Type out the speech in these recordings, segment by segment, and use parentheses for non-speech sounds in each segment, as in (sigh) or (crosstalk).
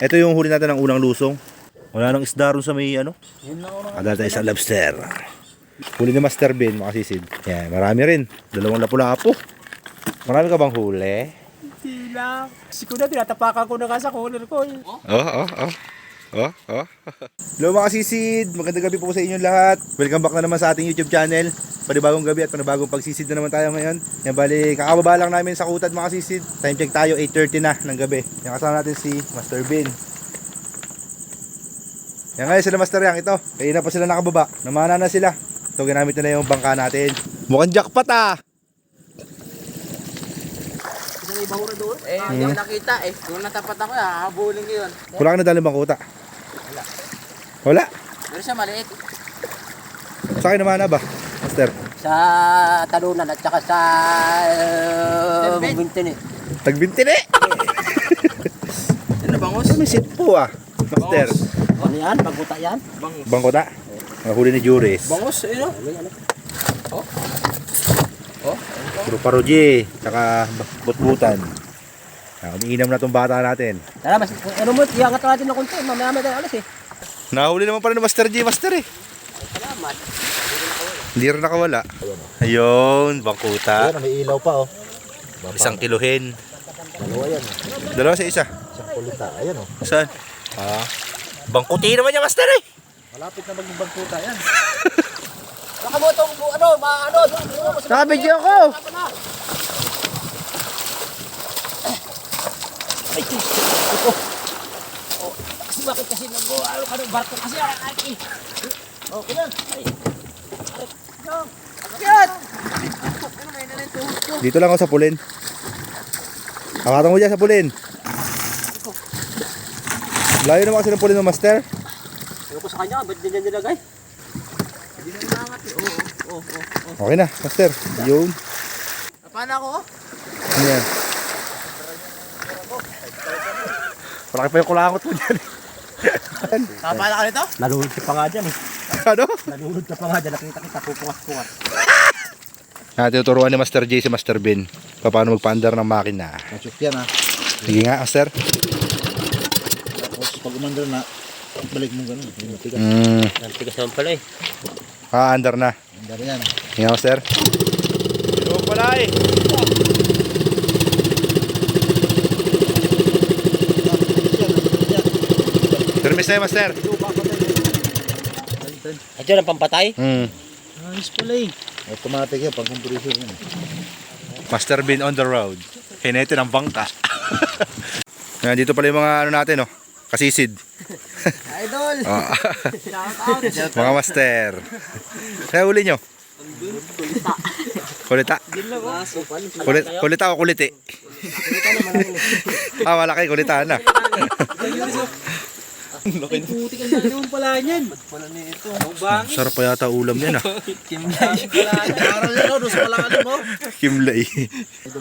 Ito yung huli natin ng unang lusong. Wala nang isda ron sa may ano. Adal tayo sa lobster. Huli ni Master Ben, mga sisid. Yan, marami rin. Dalawang lapu-lapo. Marami ka bang huli? Hindi lang. Si Kuya, tinatapakan ko na nga sa corner ko. eh. Oh, oh, oh. Oh, oh. Hello mga sisid, magandang gabi po sa inyong lahat. Welcome back na naman sa ating YouTube channel. Panibagong gabi at panibagong pagsisid na naman tayo ngayon. Yan bali, kakababa lang namin sa kutad mga sisid. Time check tayo, 8.30 na ng gabi. Yan kasama natin si Master Bin. Yan ngayon sila Master Yang, ito. Kaya na pa sila nakababa. Namana na sila. Ito ginamit nila yung bangka natin. Mukhang jackpot ah! Eh, hindi ko nakita eh. Kung natapat ako, hahabulin ko yun. Wala ka na dalang bangkuta? Wala. Wala? Pero siya maliit. Sa akin namana ba? Master? sa talunan at saka sa uh. Bintini. Tagbinti na eh! Ano bangos? May sit po ah. Master. Ano yan? Pagkuta yan? Bangkota. Nahuli ni Juris. Bangos, eh no? Puro paroji. Tsaka butbutan. Ah, umiinam na tong bata natin. Tara, mas, ano mo, iangat natin ng konti. Mamaya may tayo alas eh. Nahuli naman pa rin ni Master G, Master eh. Salamat. Hindi rin nakawala. Ayun, bangkuta. Ayan, may ilaw pa oh. Isang kiluhin. Dalawa yan. Dalawa sa isa. Isang kulita. Ayan oh. Saan? Ah. Bangkuti naman niya, Master eh. Malapit na maging bangkuta yan. (laughs) Baka mo itong, ano, ma, ano, Nakabidyo ko! Ay, ito. Oh, kasi bakit kasi nag ano ka ng barko kasi ay ay. ay. Okay na. Ay. Dito lang ako sa pulin. Hakatan mo dyan sa pulin. Layo naman kasi ng pulin mo, Master. Ano ko sa kanya, ba't din nilagay? Okay na, Master. Yun. Paano ako? Ano yan? Malaki pa yung kulangot mo dyan. Kapala ka nito? Nalulod ka pa nga dyan eh. Ano? Nalulod ka pa nga dyan. Nakita kita, pupungat-pungat. Ah, tinuturuan ni Master J si Master Ben paano magpaandar ng makina. Masuk yan ah. Sige nga, Master. Tapos pag umandar na, balik mo ganun. Matigas. Mm, Ang tigas naman pala eh. ah, andar na. Andar yan. Sige nga, Master. Ito pala eh. Na yun, Master. At yun ang pampatay. Mm. Ayos pala eh. Automatic yan, pag compressor yan. Master Ben on the road. Hinete ng bangka. (laughs) Yan, dito pala yung mga ano natin, oh. Kasisid. Idol! (laughs) Ah, mga master. Kaya uli nyo? Kulita. Kulit, kulita o kuliti? ah, malaki. Kulita na. Puti ka na naman pala niyan. Pala nito. Ang bangin. Sarap pa yata ulam yan, ah. Kimlay niyan. Parang yan oh, doon sa malalim mo. Kimlay.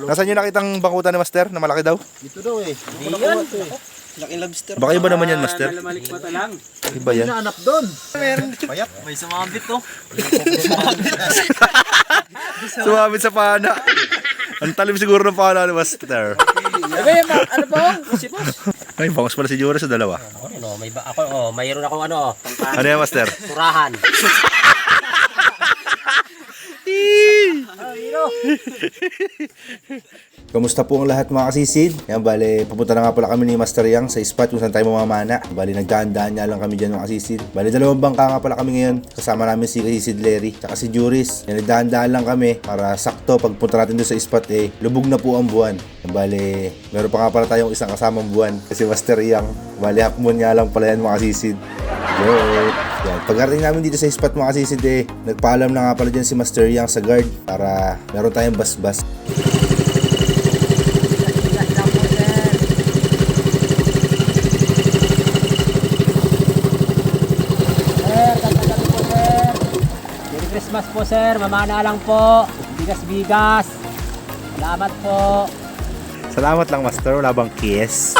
Nasaan nyo nakitang bangkutan ni master na malaki daw? Dito daw eh. Hindi yan. eh. Laking lobster. Baka iba naman yan, master. Malamalik pa lang. Iba yan. Naanap doon. Meron. Payat. May sumabit to. (laughs) Sumabit sa pana. Ang talim siguro ng pana ni master. Ma- ano pa? Si boss. Ay, bangos pala si Jura sa dalawa. Ano, may ba ako, oh, mayroon ako ano, Ano yan, master? turahan. (laughs) (laughs) Kamusta po ang lahat mga kasisid? Yan, bale, papunta na nga pala kami ni Master Yang sa spot kung saan tayo mamamana. Bale, nagdaan-daan nga lang kami dyan mga kasisid. Bale, dalawang bangka nga pala kami ngayon. Kasama namin si kasisid Larry, tsaka si Juris. Yan, nagdaan-daan lang kami para sakto pagpunta natin doon sa spot eh, lubog na po ang buwan. Yan, bale, meron pa nga pala tayong isang kasamang buwan kasi Master Yang. Bale, half moon nga lang pala yan mga kasisid. Yo! Yan, pagkarating namin dito sa spot mga kasisid eh, nagpaalam na nga pala dyan si Master Yang sa guard para meron tayong bas-bas. Sir, ganda po sir. Merry Christmas po sir, mamana lang po. Bigas-bigas. Salamat po. Salamat lang, Master. Wala bang kiss? (laughs)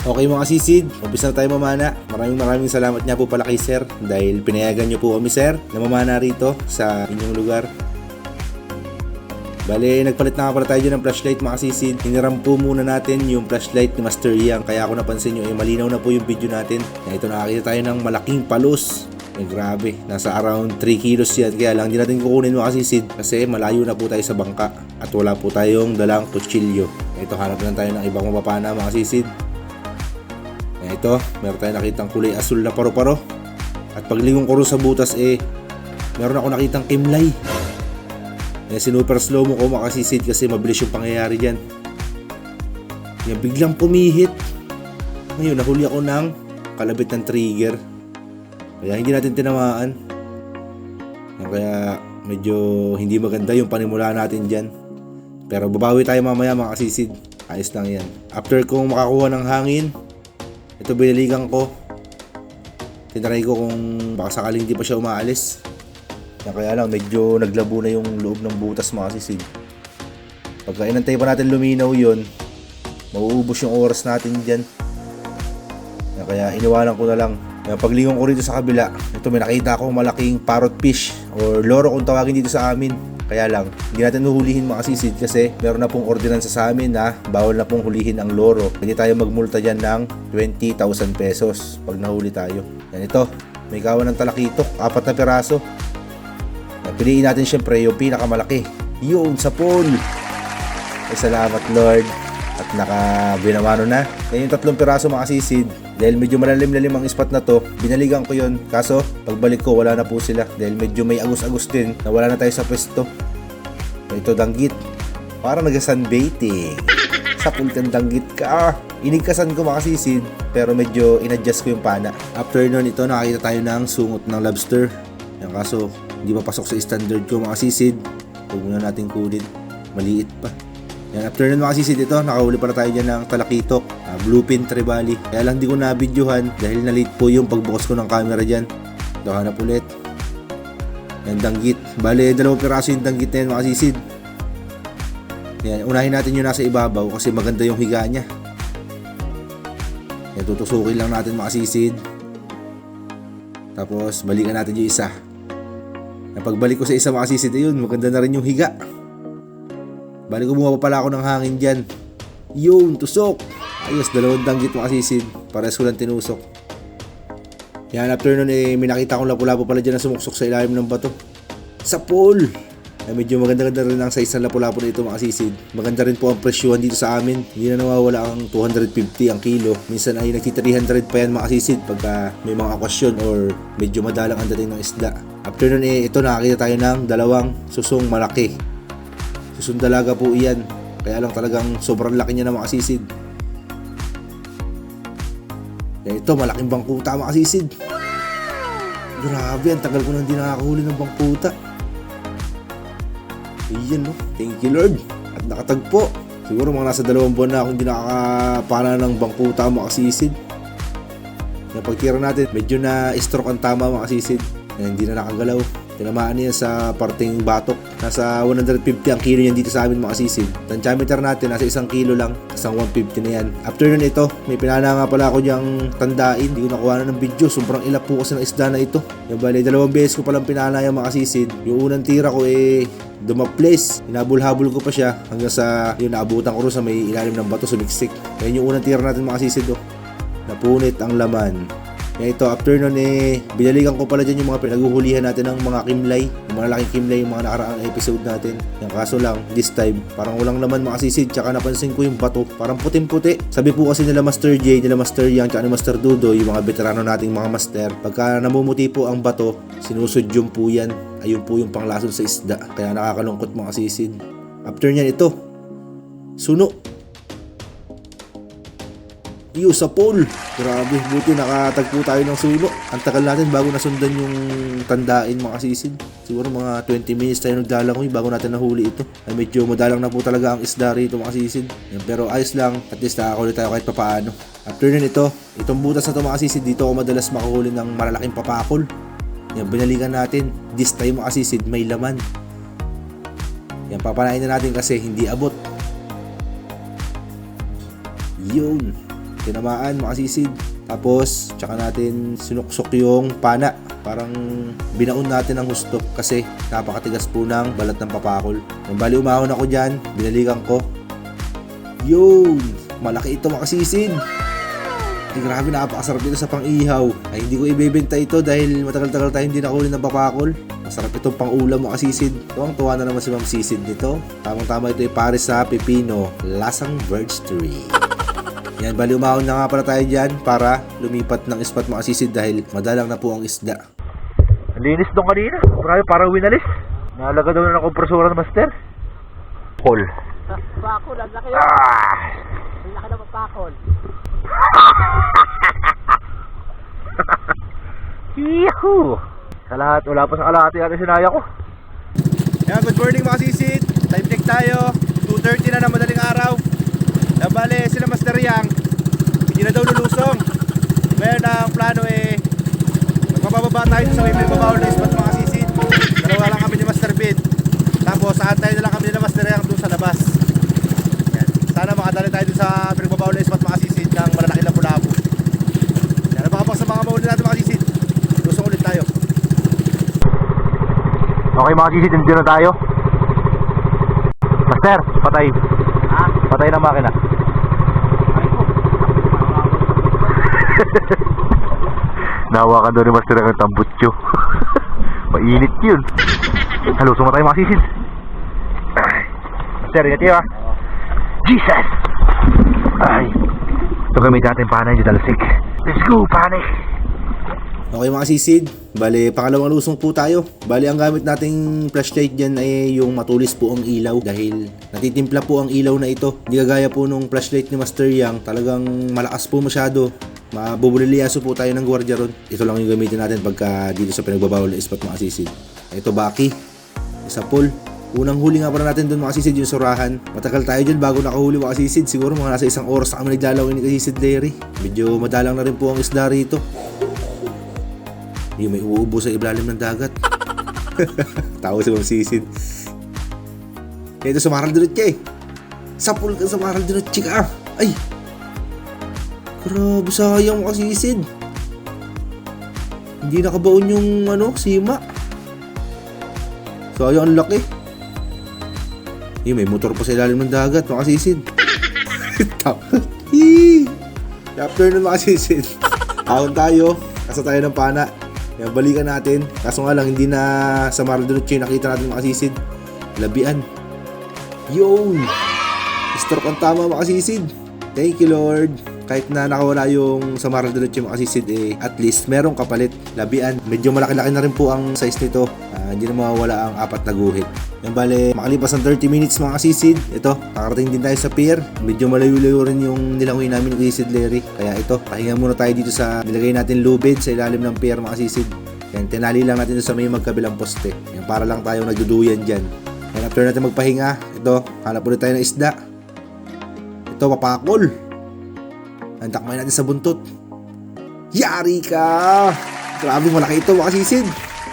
Okay mga sisid, umpisa na tayo mamana. Maraming maraming salamat niya po pala kay Sir dahil pinayagan niyo po kami Sir na mamana rito sa inyong lugar. Bale, nagpalit na nga pala tayo ng flashlight mga kasisid. Hiniram po muna natin yung flashlight ni Master Yang. Kaya ako napansin nyo, eh, malinaw na po yung video natin. Kaya ito nakakita tayo ng malaking palos. Eh, grabe, nasa around 3 kilos yan. Kaya lang, hindi natin kukunin mga kasisid. Kasi malayo na po tayo sa bangka. At wala po tayong dalang kutsilyo. Ito, hanap lang tayo ng ibang mapapana mga kasisid. Kaya ito, meron tayong nakitang kulay asul na paro-paro. At paglingon ko rin sa butas eh, meron ako nakitang kimlay. Eh, sinuper slow mo ko makasisid kasi mabilis yung pangyayari dyan. Yan, biglang pumihit. Ngayon, nahuli ako ng kalabit ng trigger. Kaya hindi natin tinamaan. Yan, Kaya medyo hindi maganda yung panimula natin dyan. Pero babawi tayo mamaya mga kasisid. Ayos lang yan. After kong makakuha ng hangin, ito binaligan ko. Tinry ko kung baka sakaling hindi pa siya umaalis. Kaya lang, medyo naglabo na yung loob ng butas mga sisid. Pagka inantay pa natin luminaw yon mauubos yung oras natin dyan. Yan kaya iniwanan ko na lang. Paglingon ko rito sa kabila, ito may nakita akong malaking parrot fish or loro kung tawagin dito sa amin. Kaya lang, hindi natin huhulihin mga sisid kasi meron na pong ordinansa sa amin na bawal na pong hulihin ang loro. Hindi tayo magmulta dyan ng 20,000 pesos pag nahuli tayo. Yan ito, may kawan ng talakitok, apat na piraso. Piliin natin syempre yung pinakamalaki. Yun, sa pool. Ay salamat Lord. At nakabinamano na. Yan yung tatlong piraso mga sisid. Dahil medyo malalim-lalim ang spot na to, binaligan ko yon Kaso, pagbalik ko, wala na po sila. Dahil medyo may agus-agus din na wala na tayo sa pwesto. Ito, danggit. Parang nag-sunbaiting. (laughs) sa pool kang danggit ka. Inigkasan ko mga sisid, pero medyo inadjust ko yung pana. After nun ito, nakakita tayo ng sungot ng lobster. Yan kaso, hindi pa pasok sa standard ko mga sisid. Huwag muna natin kunin. Maliit pa. Yan, after nun mga sisid ito, nakahuli pala tayo dyan ng talakitok, uh, bluefin trevally. Kaya lang di ko na-videohan dahil na-late po yung pagbukas ko ng camera dyan. Ito hanap ulit. Yan, danggit. Bale, dalawang piraso yung danggit na yan mga sisid. Yan, unahin natin yung nasa ibabaw kasi maganda yung higa niya. Yan, tutusukin lang natin mga sisid. Tapos, balikan natin yung isa. Napagbalik ko sa isa makasisid yun, maganda na rin yung higa. Balik kumuha pa pala ako ng hangin dyan. Yun, tusok. Ayos, dalawang danggit makasisid. Pares ko lang tinusok. Yan, after nun eh, may nakita akong lapu-lapu pala dyan na sumuksok sa ilalim ng bato. Sa pool! Ay, medyo maganda-ganda rin ang size ng lapu-lapu nito mga sisid. Maganda rin po ang presyohan dito sa amin. Hindi na nawawala ang 250 ang kilo. Minsan ay nagti 300 pa yan mga sisid pagka may mga okasyon or medyo madalang ang dating ng isda. After nun eh, ito nakakita tayo ng dalawang susong malaki. Susong dalaga po iyan. Kaya lang talagang sobrang laki niya na mga sisid. Kaya ito, malaking bangkuta mga sisid. Grabe, ang tagal ko nang hindi nakakahuli ng bangkuta. Ayan no. Thank you Lord. At nakatagpo. Siguro mga nasa dalawang buwan na akong hindi nakakapana ng bangkuta mga sisid. Yung pagtira natin, medyo na stroke ang tama mga sisid. Na hindi na nakagalaw. Tinamaan niya sa parting batok. Nasa 150 ang kilo yan dito sa amin mga sisid. Tantiameter natin, nasa isang kilo lang. Isang 150 na yan. After nun ito, may pinana nga pala ako niyang tandain. Hindi ko nakuha na ng video. Sobrang ilap po kasi ng isda na ito. Yung bali, dalawang beses ko palang pinana yung mga sisid. Yung unang tira ko eh, dumaples. Hinabol-habol ko pa siya hanggang sa yun naabutan ko rin sa may ilalim ng bato sumiksik. Yan yung unang tira natin mga sisid oh. Napunit ang laman. Kaya ito, after nun eh, binalikan ko pala dyan yung mga pinaghuhulihan natin ng mga kimlay. Yung mga laking kimlay yung mga nakaraang episode natin. Yung kaso lang, this time, parang walang laman mga sisid. Tsaka napansin ko yung bato, parang puting-puti. Sabi po kasi nila Master J, nila Master Yang, tsaka ni Master Dudo, yung mga veterano nating mga master. Pagka namumuti po ang bato, sinusudyong po yan. Ayun po yung panglason sa isda. Kaya nakakalungkot mga sisid. After nyan ito, suno. Iyo sa pool. Grabe, buti nakatagpo tayo ng suno. Ang tagal natin bago nasundan yung tandain mga sisid. Siguro mga 20 minutes tayo nagdalangoy bago natin nahuli ito. Ay medyo madalang na po talaga ang isda rito mga sisid. Yan, pero ayos lang, at least nakakuli tayo kahit papaano. After nun ito, itong butas na ito mga sisid, dito ako madalas makahuli ng malalaking papakol. Yan, binalikan natin. This time mga sisid, may laman. Yan, papanain na natin kasi hindi abot. Yun. Tinamaan, makasisid. Tapos, tsaka natin sinuksok yung pana. Parang binaon natin ang husto kasi napakatigas po ng balat ng papakol. Nang bali umahon ako dyan, binalikan ko. Yun! Malaki ito makasisid. Ay grabe napakasarap ito sa pang-ihaw. Ay hindi ko ibebenta ito dahil matagal-tagal tayo hindi nakuli ng papakol. Masarap itong pang-ulam makasisid. Tuwang tuwa na naman si Ma'am Sisid nito. Tamang-tama ito ay pares sa pepino, lasang verge tree. Yan, bali umahon na nga pala tayo dyan para lumipat ng spot makasisid dahil madalang na po ang isda. Linis nung kanina. Marami parang winalis. Nalaga daw na ng kompresora ng master. Paul. Pakol, ang laki Ah! Ang laki ng pakol. (laughs) Yahoo! Sa lahat, wala pa sa kalahati ate sinaya ko. Yan, good morning mga sisid. Time check tayo. 2.30 na ng madaling araw. Nabali sila Master Yang. Hindi na daw lulusong. Ngayon ang plano eh, magpapababa tayo sa may pinagbabaw na spot mga sisid. Dalawa lang kami ni Master Bid. Tapos saan tayo na lang kami ni Master Yang doon sa labas. Yan. Sana makadali tayo doon sa pinagbabaw na spot mga sisid ng malalaki na pulabo. Yan, baka pa sa mga mahuli natin mga sisid. Lusong ulit tayo. Okay mga sisit, nandito na tayo. Master, patay. Ha? Patay na makina. (laughs) Nawa ka doon ni Master ng tambutso. (laughs) Mainit yun. Halo, sumatay mga sisid. Master, ingat kayo ah. Jesus! Ay. Ito gamitin natin panay di dalsik. Let's go, panay! Okay mga sisid, bali pangalawang lusong po tayo. Bali ang gamit nating flashlight dyan ay yung matulis po ang ilaw dahil natitimpla po ang ilaw na ito. Hindi kagaya po nung flashlight ni Master Yang, talagang malakas po masyado. Mabubuliliaso po tayo ng gwardiya ron. Ito lang yung gamitin natin pagka dito sa pinagbabawal na spot mga sisid. Ito Baki, isa pool. Unang huli nga pala natin doon mga sisid yung surahan. Matagal tayo dyan bago nakahuli mga sisid. Siguro mga nasa isang oras na kami nagdalaw ni Kasisid Larry. Medyo madalang na rin po ang isda rito. Yung may uubo sa ilalim ng dagat. (laughs) Tawa si Ma'am Sisid. Ito sa Maral Diretche eh. Sapul ka sa Maral Diretche ka. Ay! Grabe sayang mo kasi Sid. Hindi nakabaon yung ano, sima. Sayang ang laki. Eh, may motor pa sa ilalim ng dagat, makasisid. (laughs) Hii! Afternoon makasisid. Ahon tayo, kasa tayo ng pana. Yan, balikan natin. Kaso nga lang, hindi na sa Maradonche nakita natin makasisid. Labian. Yun! Stroke ang tama makasisid. Thank you Lord. Kahit na nakawala yung sa Maradonche makasisid eh, at least merong kapalit. Labian. Medyo malaki-laki na rin po ang size nito. Ah, hindi na mawawala ang apat na guhit. Yan bale, makalipas ng 30 minutes mga kasisid. Ito, nakarating din tayo sa pier. Medyo malayo-layo rin yung nilangoy namin ni Kasisid Larry. Kaya ito, pahinga muna tayo dito sa nilagay natin lubid sa ilalim ng pier mga kasisid. Yan, tinali lang natin sa may magkabilang poste. Yan, para lang tayo nagduduyan dyan. Yan, after natin magpahinga, ito, hanap ulit tayo ng isda. Ito, papakol. Ang takmay natin sa buntot. Yari ka! Grabe, malaki ito mga kasisid.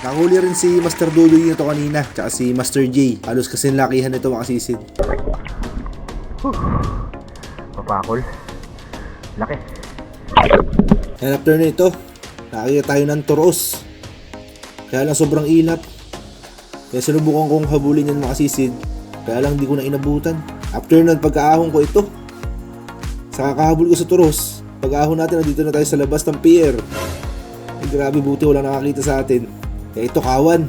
Nakahuli rin si Master Dudoy nito kanina, tsaka si Master J. Halos kasi lakihan nito mga. Papakol. Laki. And after nito, nakakita tayo ng toros. Kaya lang sobrang ilap. Kaya sinubukan kong habulin yan mga sisid. Kaya lang di ko na inabutan. After nun, pagkaahon ko ito. Sa kakahabol ko sa toros, pag-ahon natin, nandito na tayo sa labas ng pier. Ay, grabe, buti wala nakakita sa atin. Kaya ito, kawan.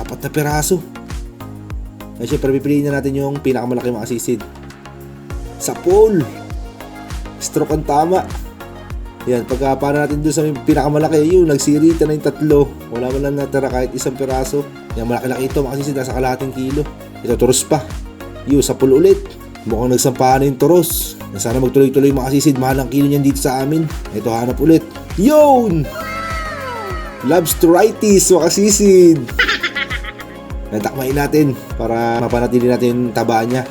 Apat na piraso. Kaya syempre, pipiliin na natin yung pinakamalaki mga sisid. Sa pool. Stroke ang tama. Yan, pagka natin doon sa pinakamalaki, yun, nagsirita na yung tatlo. Wala man lang natira kahit isang piraso. Yan, malaki-laki ito, makasisid, nasa kalahating kilo. Ito, toros pa. Yun, sa pool ulit. Mukhang nagsampahan na yung toros. Na Sana magtuloy-tuloy makasisid, mahal ang kilo niyan dito sa amin. Ito, hanap ulit. Yun! Lobsteritis, makasisid. (laughs) Natakmain natin para mapanatili natin yung taba niya.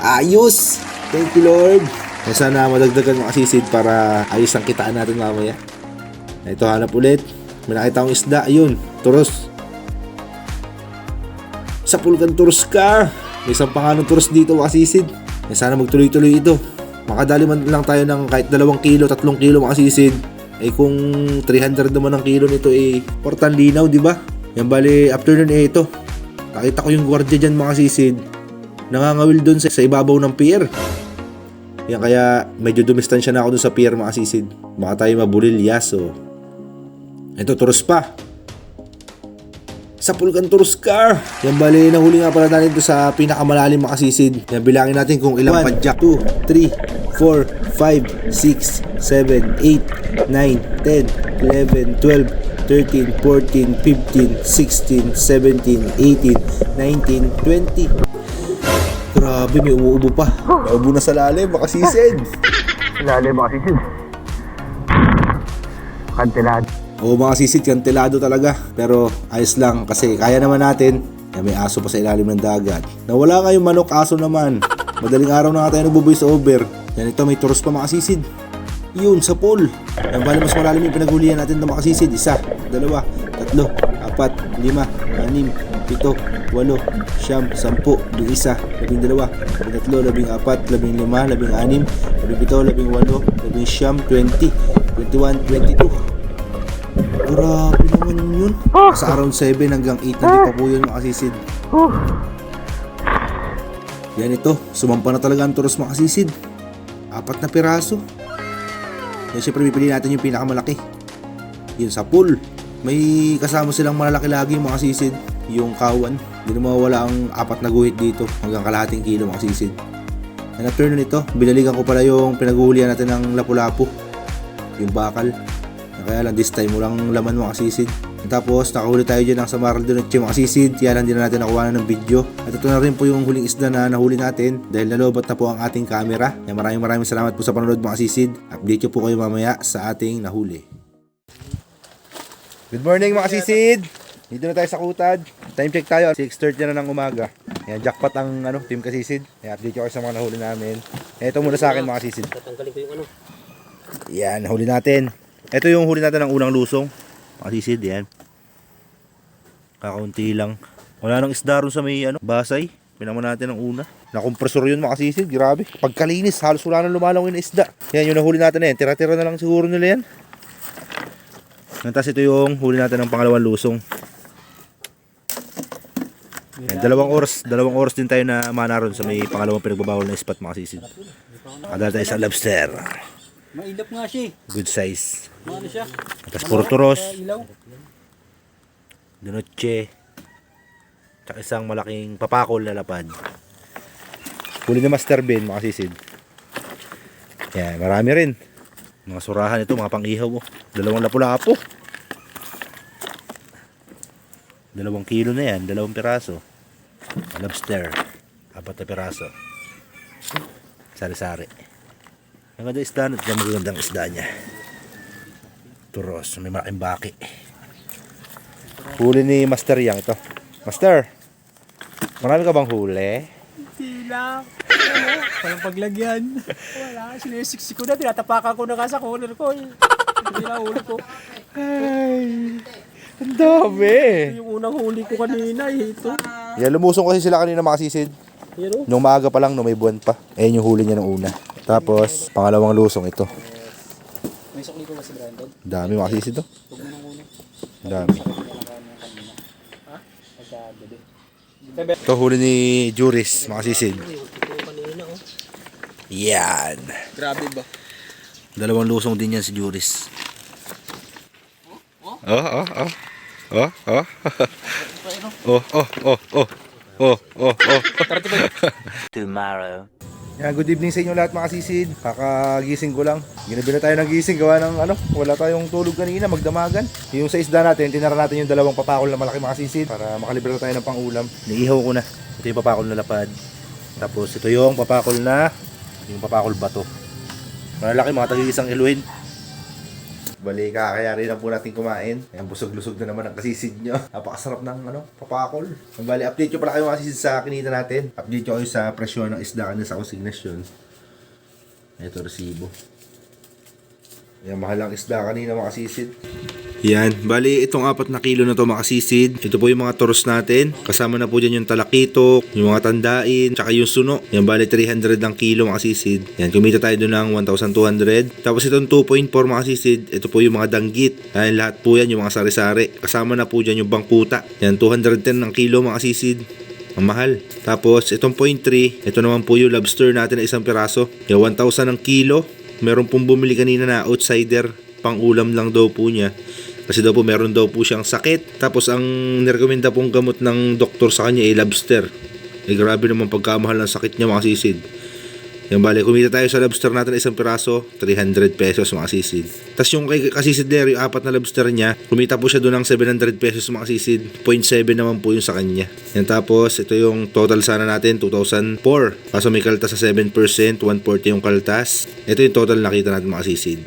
Ayos! Thank you Lord! Eh, sana madagdagan mga sisid para ayos ang kitaan natin mamaya. Ito hanap ulit. May nakita akong isda. Ayun, turos. Sa pulkan turos ka. May isang panganong turos dito mga sisid. Eh, sana magtuloy-tuloy ito. Makadali man lang tayo ng kahit dalawang kilo, tatlong kilo mga sisid. Eh kung 300 naman ang kilo nito eh, portan linaw, di ba? Yan bali, after nun eh ito. Nakita ko yung gwardiya dyan mga sisid. Nangangawil doon sa, sa ibabaw ng pier. Yan kaya medyo dumistansya na ako doon sa pier mga sisid. Baka tayo mabulil, yaso. Ito, turos pa. Sa Pulgan Turuskar. Yan bali, nahuli nga pala natin ito sa pinakamalalim makasisid. Yan bilangin natin kung ilang padyak. 2, 3, 4, 5, 6, 7, 8, 9, 10, 11, 12, 13, 14, 15, 16, 17, 18, 19, 20. Grabe, may umuubo pa. Naubo na sa lalim, makasisid. (laughs) Lalim mga sisid. Kantilad. Oo mga sisid, kantilado talaga. Pero ayos lang kasi kaya naman natin. Yan, may aso pa sa ilalim ng dagat. Nawala nga yung manok, aso naman. Madaling araw na nga tayo nagbo-voice over. Yan ito, may turos pa mga sisid. Yun, sa pool. Yan, bali mas malalim yung pinaghulihan natin ng makasisid. Isa, dalawa, tatlo, apat, lima, anim, pito, walo, siyam, sampu, labing isa, labing dalawa, labing tatlo, labing apat, labing lima, labing anim, labing pito, labing walo, labing siyam, 20, 21, 22. Grabe naman yun. Sa around 7 hanggang 8 na di pa po yun makasisid. Yan ito, sumampa na talaga ang turos makasisid. Apat na piraso. Yan syempre pipili natin yung pinakamalaki. Yun sa pool. May kasama silang malalaki lagi mga sisid. Yung kawan. Hindi na mawawala ang apat na guhit dito hanggang kalahating kilo mga sisid. And after nun ito, binaligan ko pala yung pinaghuhulihan natin ng lapu-lapu. Yung bakal. Kaya lang this time walang laman mga sisid. Tapos nakahuli tayo dyan ng Samaral Donetche mga sisid. Kaya lang din na natin nakuha ng video. At ito na rin po yung huling isda na nahuli natin. Dahil nalobat na po ang ating camera. Kaya maraming maraming salamat po sa panonood mga sisid. Update ko po kayo mamaya sa ating nahuli. Good morning mga sisid! Dito na tayo sa Kutad. Time check tayo. 6.30 na ng umaga. Ayan, jackpot ang ano, team kasisid. Ayan, update ko kayo sa mga nahuli namin. Ito muna sa akin mga sisid. Tatanggalin ko yung ano. Yan, huli natin. Ito yung huli natin ng unang lusong. Makasisid, yan. Kakaunti lang. Wala nang isda ron sa may ano, basay. Pinama natin ng una. Nakompresor yun makasisid, grabe. Pagkalinis, halos wala nang lumalawin na isda. Yan, yung nahuli natin na yan. Tira-tira na lang siguro nila yan. Tapos ito yung huli natin ng pangalawang lusong. Yan, dalawang oras, dalawang oras din tayo na mana ron sa may pangalawang pinagbabawal na spot makasisid. Kadala tayo sa lobster. Mailap nga siya eh. Good size. Ano siya? Tapos puro turos, Ilaw. dinoche, tsaka isang malaking papakol na lapad. Huli ni Master Ben, mga sisid. Yan, marami rin. Mga surahan ito, mga pang-ihaw. Oh. Dalawang lapu-lapo. Dalawang kilo na yan, dalawang piraso. Lobster, apat na piraso. Sari-sari. Ang ganda isda, ito ang magagandang isda niya. Turos, may malaking baki. Huli ni Master Yang ito. Master, marami ka bang huli? Hindi lang. Ano? Walang paglagyan. Wala. Sinisiksik ko na. Tinatapakan ko na nga sa corner ko eh. Hindi na huli ko. Ay, ang dami. Yung unang huli ko kanina eh. Ito. Yan, lumusong kasi sila kanina makasisid. Yan o. Nung maaga pa lang, nung may buwan pa. Ayun yung huli niya nung una. Tapos, pangalawang lusong ito. May sukli ko kasi Brandon. Dami makasisid to. Dami. Ito huli ni Juris, makasisid. Yan. Grabe ba? Dalawang lusong din yan si Juris. Oh, oh, oh. Oh, oh. (laughs) oh, oh, oh, oh. Oh, oh, oh. (laughs) Tomorrow. Yan, good evening sa inyo lahat mga sisid. Kakagising ko lang. Ginabi na tayo ng gising gawa ng ano, wala tayong tulog kanina, magdamagan. Yung sa isda natin, tinara natin yung dalawang papakol na malaki mga sisid para makalibra tayo ng pangulam. Niihaw ko na. Ito yung papakol na lapad. Tapos ito yung papakol na yung papakol bato. Malalaki mga tag-iisang iluhin. Bali, kakayari na po natin kumain. Ayan, busog-lusog na naman ang kasisid nyo. (laughs) Napakasarap ng ano, papakol. Ang Bali, update nyo pala kayo mga kasisid sa kinita natin. Update nyo kayo sa presyo ng isda kanina sa consignation. Ito, resibo. Ayan, mahal ang isda kanina mga kasisid. Yan, bali itong apat na kilo na to makasisid. Ito po yung mga toros natin. Kasama na po dyan yung talakitok, yung mga tandain, tsaka yung suno. Yan, bali 300 ang kilo makasisid. Yan, kumita tayo doon ng 1,200. Tapos itong 2.4 makasisid, ito po yung mga danggit. Yan, lahat po yan yung mga sari-sari. Kasama na po dyan yung bangkuta. Yan, 210 ang kilo makasisid. Ang mahal. Tapos, itong point 3, ito naman po yung lobster natin na isang piraso. Yung 1,000 ang kilo. Meron pong bumili kanina na outsider. Pang ulam lang daw po niya. Kasi daw po meron daw po siyang sakit. Tapos ang nirekomenda pong gamot ng doktor sa kanya ay lobster. Eh grabe naman pagkamahal ng sakit niya mga sisid. Yan bali, kumita tayo sa lobster natin isang piraso, 300 pesos mga sisid. Tapos yung kay kasisid Larry, yung apat na lobster niya, kumita po siya doon ng 700 pesos mga sisid. 0.7 naman po yung sa kanya. Yan tapos, ito yung total sana natin, 2004. Kaso may kaltas sa 7%, 140 yung kaltas. Ito yung total nakita natin mga sisid.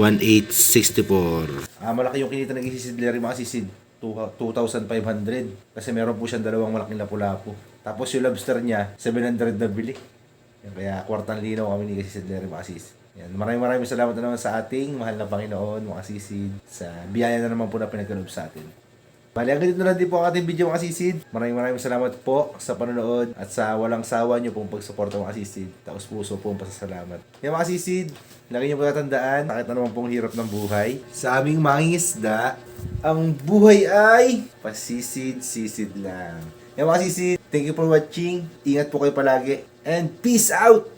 1,864. Ah, malaki yung kinita ng isisid Larry mga sisid. 2,500 kasi meron po siyang dalawang malaking lapu-lapu. Tapos yung lobster niya, 700 na bili. Kaya kwartang linaw kami ni Sisid Larry mga sis. Yan, maraming maraming salamat na naman sa ating mahal na Panginoon, mga sisid, sa biyaya na naman po na pinagkaloob sa atin. Bali, ang ganito na din po ang ating video mga sisid. Maraming maraming salamat po sa panonood at sa walang sawa nyo pong pagsuporta mga sisid. Taos puso po ang pasasalamat. Yan mga sisid, lagi nyo po tatandaan, bakit na naman pong hirap ng buhay. Sa aming mangingisda, ang buhay ay pasisid-sisid lang. Yan mga sisid, thank you for watching. Ingat po kayo palagi. And peace out!